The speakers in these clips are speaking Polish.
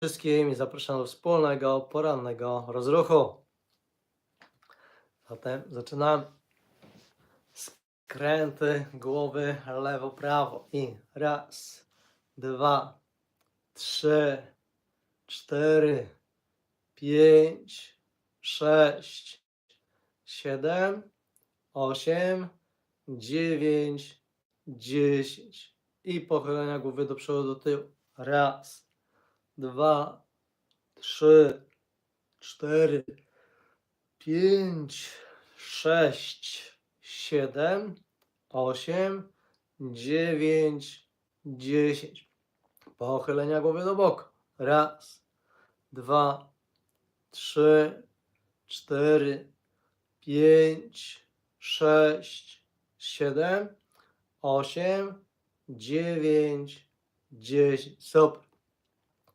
wszystkim i zapraszam do wspólnego porannego rozruchu. Zatem zaczynamy. Skręty głowy lewo-prawo i raz, dwa, trzy, cztery, pięć, sześć, siedem, osiem, dziewięć, dziesięć i pochylenia głowy do przodu, do tyłu. Raz, dwa, trzy, cztery, pięć, sześć, siedem, osiem, dziewięć, dziesięć. Pochylenia głowy do boku. Raz, dwa, trzy, cztery, pięć, sześć, siedem, osiem, dziewięć, dziesięć. Super.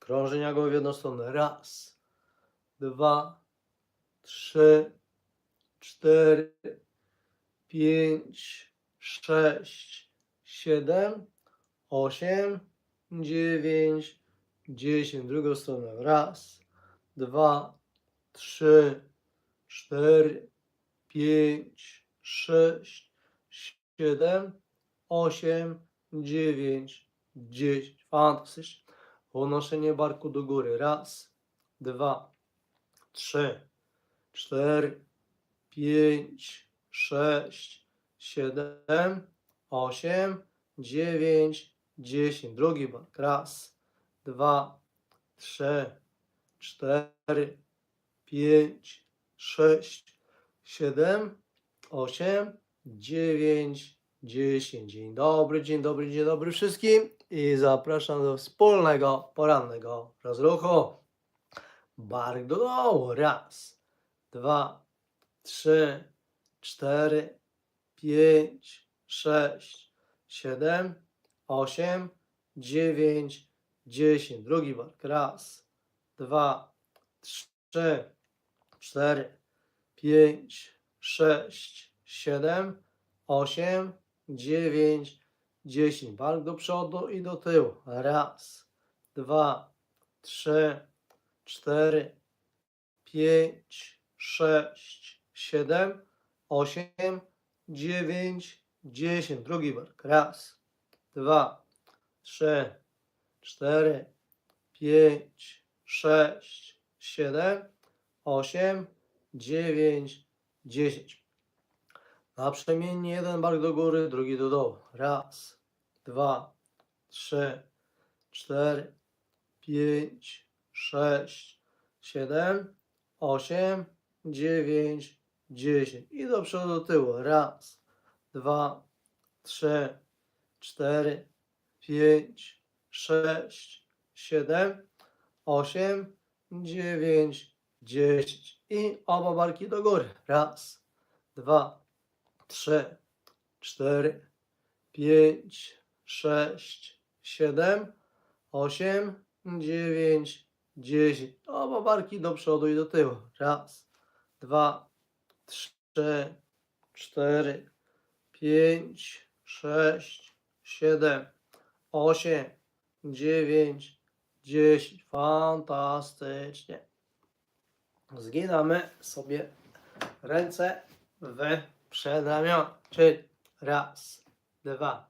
Krążenia głowy w jedną stronę. Raz, dwa, trzy, cztery, pięć, sześć, siedem, osiem, dziewięć, dziesięć. Drugą stronę. Raz, dwa, trzy, cztery, pięć, sześć, siedem, osiem, dziewięć, dziesięć. Fantastycznie. Unoszenie barku do góry. Raz, dwa, trzy, cztery, pięć, sześć, siedem, osiem, dziewięć, dziesięć. Drugi bark. Raz, dwa, trzy, cztery, pięć, sześć, siedem, osiem, dziewięć, dziesięć. Dzień dobry, dzień dobry, dzień dobry wszystkim i zapraszam do wspólnego porannego rozruchu. Bark do dołu. Raz, dwa, trzy, cztery, pięć, sześć, siedem, osiem, dziewięć, dziesięć. Drugi bark. Raz, dwa, trzy, cztery, pięć, sześć, siedem, osiem, dziewięć, dziesięć. Bark do przodu i do tyłu. Raz, dwa, trzy, cztery, pięć, sześć, siedem, osiem, dziewięć, dziesięć. Drugi bark. Raz, dwa, trzy, cztery, pięć, sześć, siedem, osiem, dziewięć, dziesięć. Naprzemiennie jeden bark do góry, drugi do dołu. Raz, dwa, trzy, cztery, pięć, sześć, siedem, osiem, dziewięć, dziesięć. I do przodu, do tyłu. Raz, dwa, trzy, cztery, pięć, sześć, siedem, osiem, dziewięć, dziesięć. I oba barki do góry. Raz, dwa, trzy, cztery, pięć, sześć, siedem, osiem, dziewięć, dziesięć. Oba barki do przodu i do tyłu. Raz, dwa, trzy, cztery, pięć, sześć, siedem, osiem, dziewięć, dziesięć. Fantastycznie. Zginamy sobie ręce w przedramiona. Czyli raz, dwa,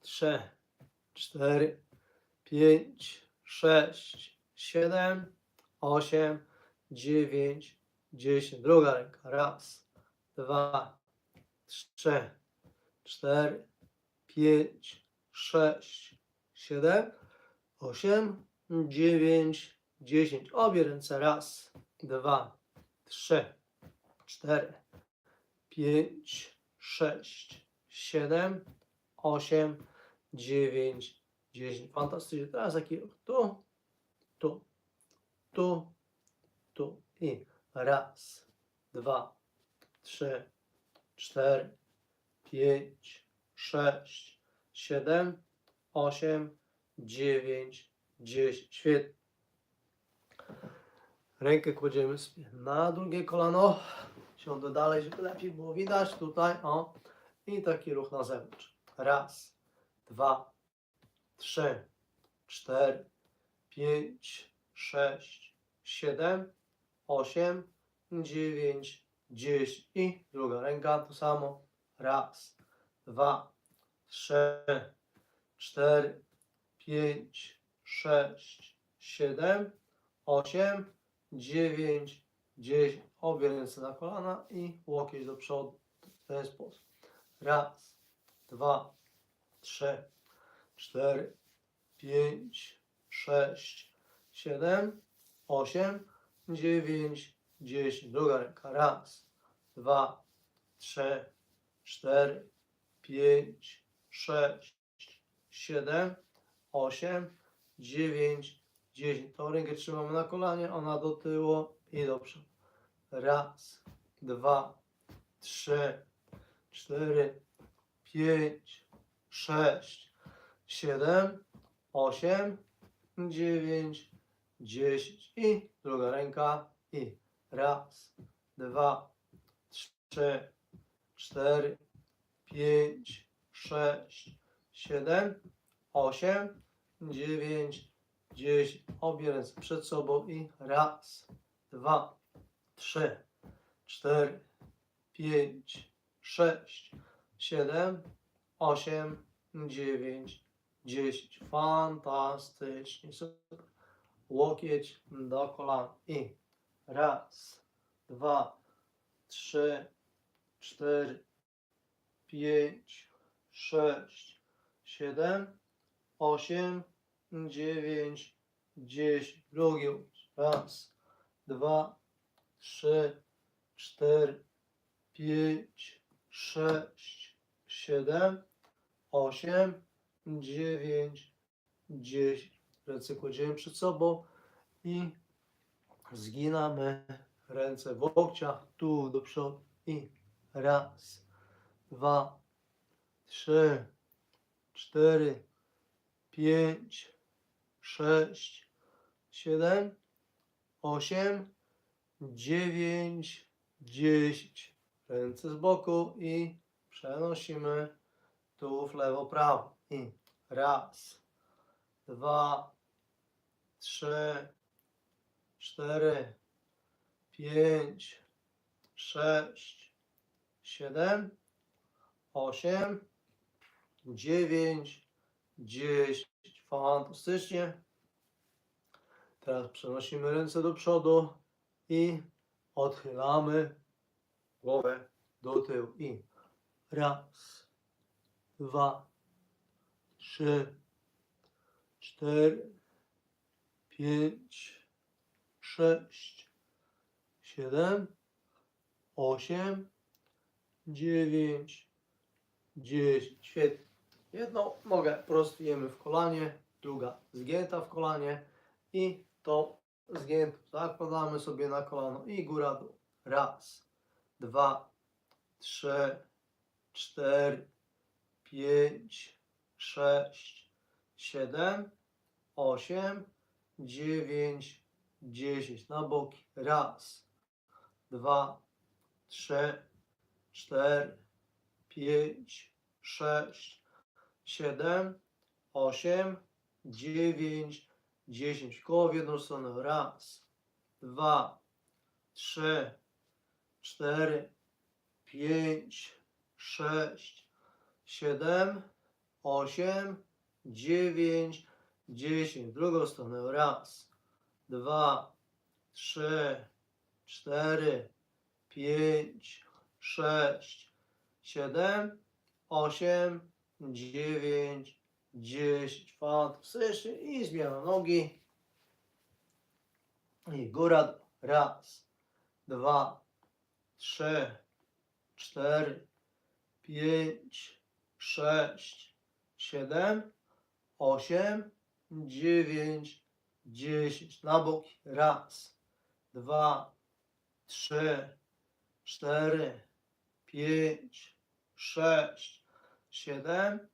trzy, cztery, pięć, sześć, siedem, osiem, dziewięć, dziesięć. Druga ręka. Raz, dwa, trzy, cztery, pięć, sześć, siedem, osiem, dziewięć, dziesięć. Obie ręce. Raz, dwa, trzy, cztery, pięć, sześć, siedem, osiem, dziewięć, dziesięć. Fantastycznie. Teraz taki. Tu, tu, tu, tu i raz, dwa, trzy, cztery, pięć, sześć, siedem, osiem, dziewięć, dziesięć. Świetnie. Rękę kładziemy na drugie kolano. Siądę dalej, żeby lepiej było widać. Tutaj, o. I taki ruch na zewnątrz. Raz, dwa, trzy, cztery, pięć, sześć, siedem, osiem, dziewięć, dziesięć. I druga ręka to samo. Raz, dwa, trzy, cztery, pięć, sześć, siedem, osiem, dziewięć, dziesięć. Obie ręce na kolana i łokieć do przodu. W ten sposób. Raz, dwa, trzy, cztery, pięć, sześć, siedem, osiem, dziewięć, dziesięć. Druga ręka. Raz, dwa, trzy, cztery, pięć, sześć, siedem, osiem, dziewięć, dziesięć. Tą rękę trzymamy na kolanie, ona do tyłu i do przodu. Raz, dwa, trzy, cztery, pięć, sześć, siedem, osiem, dziewięć, dziesięć. I druga ręka. I raz, dwa, trzy, cztery, pięć, sześć, siedem, osiem, dziewięć, dziesięć. Obie ręce przed sobą i raz, dwa, trzy, cztery, pięć, sześć, siedem, osiem, dziewięć, dziesięć. Fantastycznie. Super. Łokieć do kolan i raz, dwa, trzy, cztery, pięć, sześć, siedem, osiem, dziewięć, dziesięć. Drugi. Raz, dwa, trzy, cztery, pięć, sześć, siedem, osiem, dziewięć, dziesięć. Ręce kładziemy przed sobą i zginamy ręce w łokciach, tu do przodu i raz, dwa, trzy, cztery, pięć, sześć, siedem, osiem, dziewięć, dziesięć. Ręce z boku i przenosimy tu w lewo, prawo. I raz, dwa, trzy, cztery, pięć, sześć, siedem, osiem, dziewięć, dziesięć. Fantastycznie. Teraz przenosimy ręce do przodu i odchylamy głowę do tyłu. I raz, dwa, trzy, cztery, pięć, sześć, siedem, osiem, dziewięć, dziesięć. Świetnie. Jedną nogę prostujemy w kolanie, druga zgięta w kolanie i tą zgiętą zakładamy sobie na kolano i góra dół. Raz, dwa, trzy, cztery, pięć, sześć, siedem, osiem, dziewięć, dziesięć. Na boki. Raz, dwa, trzy, cztery, pięć, sześć, siedem, osiem, dziewięć, dziesięć. Koło w jedną stronę. Raz, dwa, trzy, cztery, pięć, sześć, siedem, osiem, dziewięć, dziesięć. Drugą stronę. Raz, dwa, trzy, cztery, pięć, sześć, siedem, osiem, dziewięć, dziesięć. Fantastycznie. I zmiana nogi. I góra. Raz, dwa, trzy, cztery, pięć, sześć, siedem, osiem, dziewięć, dziesięć. Na boki. Raz, dwa, trzy, cztery, pięć, sześć, siedem,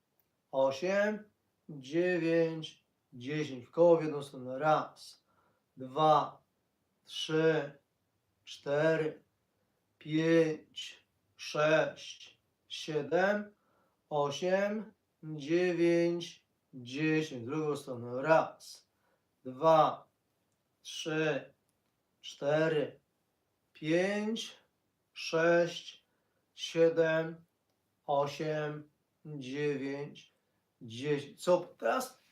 osiem, dziewięć, dziesięć. W koło w jedną stronę. Raz, dwa, trzy, cztery, pięć, sześć, siedem, osiem, dziewięć, dziesięć. W drugą stronę. Raz, dwa, trzy, cztery, pięć, sześć, siedem, osiem, dziewięć, dziesięć. Co teraz?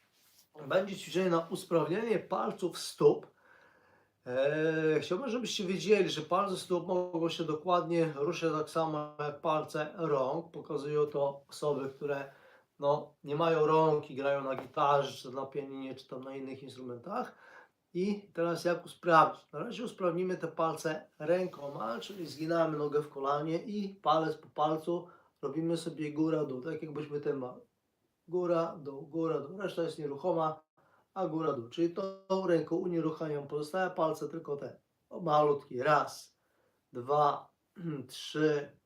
Będzie ćwiczenie na usprawnienie palców stóp. Eee, chciałbym, żebyście wiedzieli, że palce stóp mogą się dokładnie ruszać tak samo jak palce rąk. Pokazują to osoby, które no, nie mają rąk i grają na gitarze, czy na pianinie, czy tam na innych instrumentach. I teraz jak usprawnić? Na razie usprawnimy te palce rękoma, czyli zginamy nogę w kolanie i palec po palcu robimy sobie góra, dół, tak jakbyśmy ten. Góra, dół, góra, dół. Reszta jest nieruchoma, a góra, dół. Czyli tą ręką unieruchamiam pozostałe palce, tylko te malutki. Raz, dwa, trzy,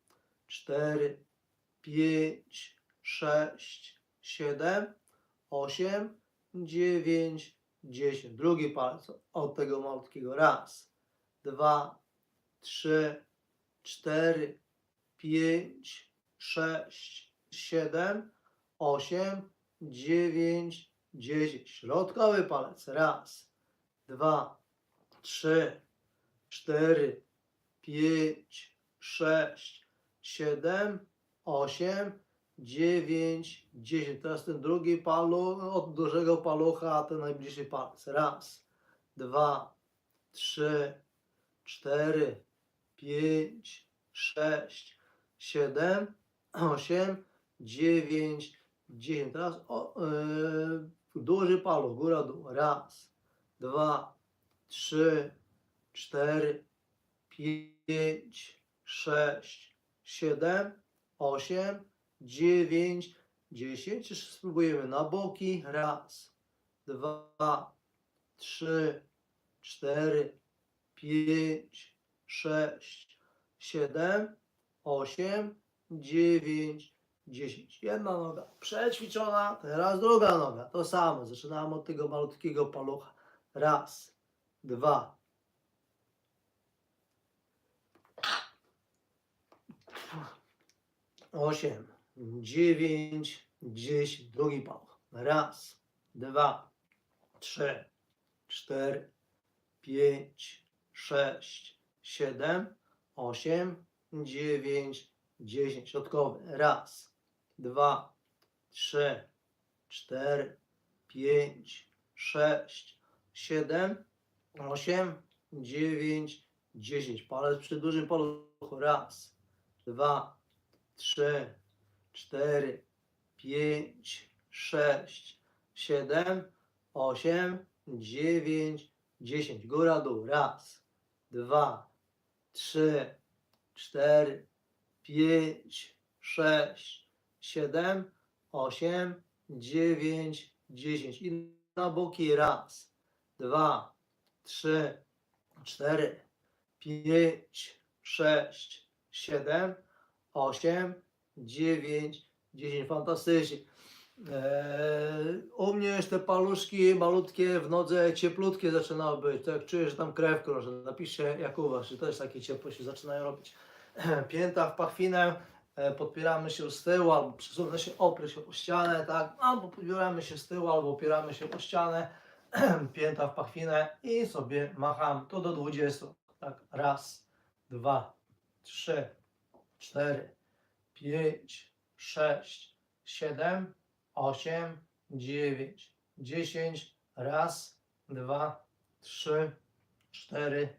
cztery, pięć, sześć, siedem, osiem, dziewięć, dziesięć. Drugi palec od tego malutkiego. Raz, dwa, trzy, cztery, pięć, sześć, siedem, osiem, dziewięć, dziesięć. Środkowy palec. Raz, dwa, trzy, cztery, pięć, sześć, siedem, osiem, dziewięć, dziesięć. Teraz ten drugi paluch, od dużego palucha, ten najbliższy palec. Raz, dwa, trzy, cztery, pięć, sześć, siedem, osiem, dziewięć, dziesięć. Teraz o, yy, duży paluch, góra, dół. Raz, dwa, trzy, cztery, pięć, sześć, siedem, osiem, dziewięć, dziesięć. Spróbujemy na boki. Raz, dwa, trzy, cztery, pięć, sześć, siedem, osiem, dziewięć, dziesięć. Jedna noga przećwiczona, teraz druga noga. To samo. Zaczynamy od tego malutkiego palucha. Raz, dwa, osiem, dziewięć, dziesięć. Drugi paluch. Raz, dwa, trzy, cztery, pięć, sześć, siedem, osiem, dziewięć, dziesięć. Środkowy. Raz, dwa, trzy, cztery, pięć, sześć, siedem, osiem, dziewięć, dziesięć. Palec przy dużym paluchu. Raz, dwa, trzy, cztery, pięć, sześć, siedem, osiem, dziewięć, dziesięć. Góra, dół. Raz, dwa, trzy, cztery, pięć, sześć, siedem, osiem, dziewięć, dziesięć. I na boki. Raz, dwa, trzy, cztery, pięć, sześć, siedem, osiem, dziewięć, dziesięć. Fantastycznie. Eee, u mnie już te paluszki malutkie w nodze cieplutkie zaczynały być. To jak czuję, że tam krew krąży. Napiszcie jak u Was, czy też takie ciepło się zaczynają robić. Pięta w pachwinę, podpieramy się z tyłu, albo przesunę się, oprę się o ścianę, tak? Albo podbieramy się z tyłu, albo opieramy się o ścianę. Pięta w pachwinę i sobie macham. To do 20. Tak, raz, dwa, trzy, cztery, pięć, sześć, siedem, osiem, dziewięć, dziesięć. Raz, dwa, trzy, cztery,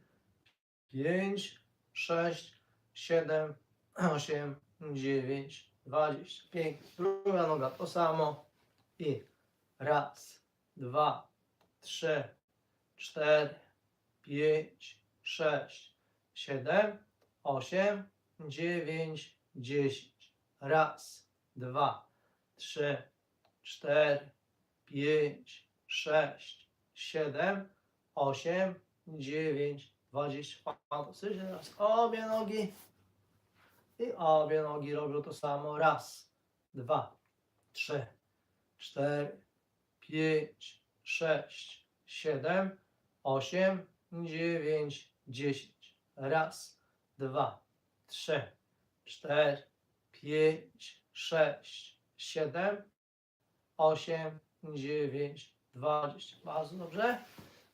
pięć, sześć, siedem, osiem, dziewięć, dwadzieścia. Pięknie. Druga noga to samo. I raz, dwa, trzy, cztery, pięć, sześć, siedem, osiem, dziewięć, dziesięć. Raz, dwa, trzy, cztery, pięć, sześć, siedem, osiem, dziewięć, dwadzieścia. Fantastycznie. Teraz obie nogi. I obie nogi robią to samo. Raz, dwa, trzy, cztery, pięć, sześć, siedem, osiem, dziewięć, dziesięć. Raz, dwa, trzy, cztery, pięć, sześć, siedem, osiem, dziewięć, dwadzieścia. Bardzo dobrze.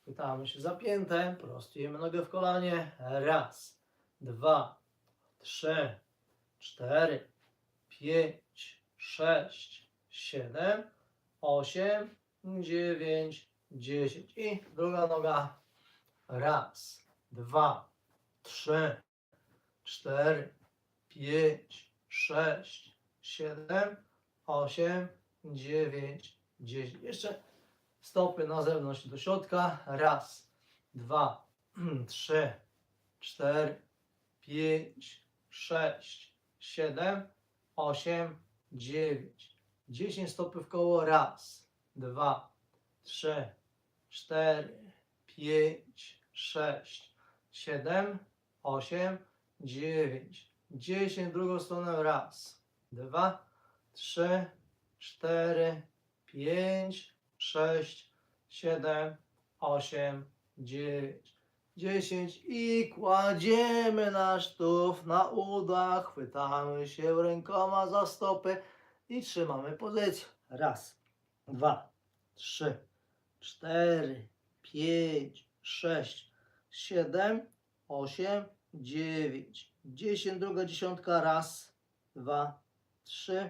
Chwytamy się za piętę, prostujemy nogę w kolanie. Raz, dwa, trzy, cztery, pięć, sześć, siedem, osiem, dziewięć, dziesięć. I druga noga. Raz, dwa, trzy, cztery, pięć, sześć, siedem, osiem, dziewięć, dziesięć. Jeszcze stopy na zewnątrz do środka. Raz, dwa, trzy, cztery, pięć, sześć, siedem, osiem, dziewięć, dziesięć stopy w koło. Raz, dwa, trzy, cztery, pięć, sześć, siedem, osiem, dziewięć, dziesięć. Drugą stronę. Raz, dwa, trzy, cztery, pięć, sześć, siedem, osiem, dziewięć, dziesięć i kładziemy nasz tuf na udach, chwytamy się rękoma za stopy i trzymamy pozycję. Raz, dwa, trzy, cztery, pięć, sześć, siedem, osiem, dziewięć, dziesięć, druga dziesiątka, raz, dwa, trzy,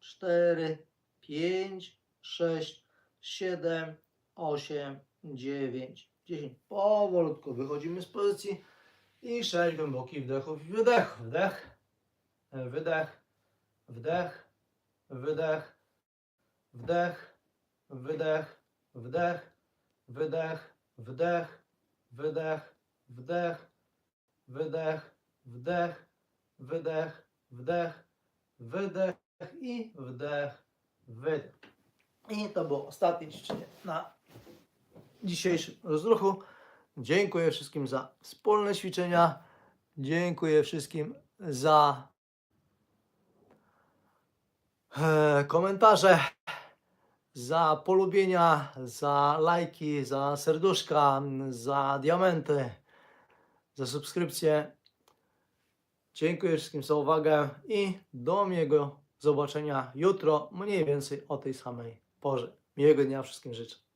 cztery, pięć, sześć, siedem, osiem, dziewięć, dziesięć. Powolutku wychodzimy z pozycji i sześć głębokich wdechów i wydech. Wdech, wydech, wdech, wydech, wdech, wydech, wdech, wydech, wdech, wydech, wdech, wydech, wdech, wydech, wdech, wydech i wdech, wydech. I to było ostatnie ćwiczenie na dzisiejszym rozruchu. Dziękuję wszystkim za wspólne ćwiczenia. Dziękuję wszystkim za e, komentarze, za polubienia, za lajki, za serduszka, za diamenty, za subskrypcje. Dziękuję wszystkim za uwagę i do miłego zobaczenia jutro, mniej więcej o tej samej porze. Miłego dnia wszystkim życzę.